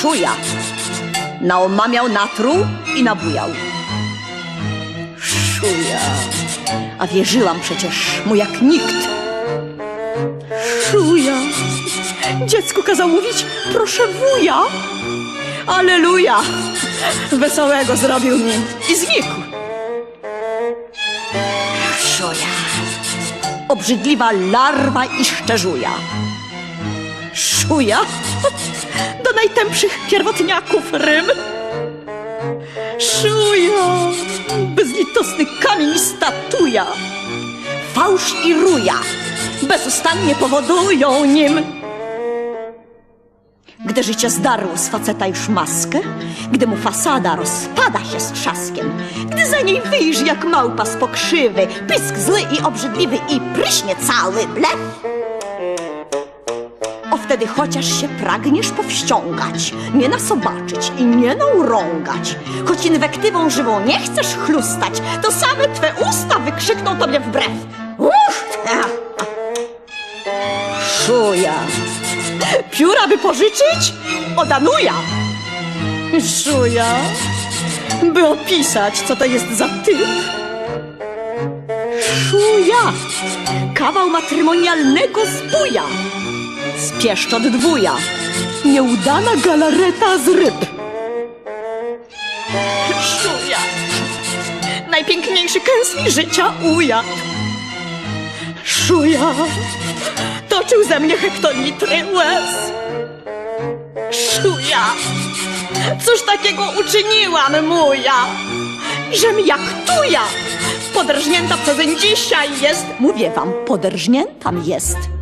Szuja. Naomamiał, natruł i nabujał. Szuja. A wierzyłam przecież mu jak nikt. Szuja. Dziecku kazał mówić, proszę wuja. Aleluja. Wesołego zrobił mi i znikł. Obrzydliwa larwa i szczerzuja. Szuja do najtępszych pierwotniaków rym. Szuja, bezlitosny kamień statuja. Fałsz i ruja bezustannie powodują nim. Gdy życie zdarło z faceta już maskę, gdy mu fasada rozpada się z trzaskiem, niej wyjrzy jak małpa z pokrzywy, pysk zły i obrzydliwy i pryśnie cały blef, o wtedy chociaż się pragniesz powściągać, nie nasobaczyć i nie naurągać, choć inwektywą żywą nie chcesz chlustać, to same twe usta wykrzykną tobie wbrew. Uff! Szuja. Pióra by pożyczyć? Odanuja. Szuja. By opisać, co to jest za typ. Szuja. Kawał matrymonialnego zbuja. Spieszczot dwuja. Nieudana galareta z ryb. Szuja. Najpiękniejszy kęs mi życia ujadł. Szuja. Toczył ze mnie hektolitry łez. Szuja. Cóż takiego uczyniłam, muja? Żem jak tuja. Poderżnięta przezeń dzisiaj jest. Mówię wam, poderżniętam jest.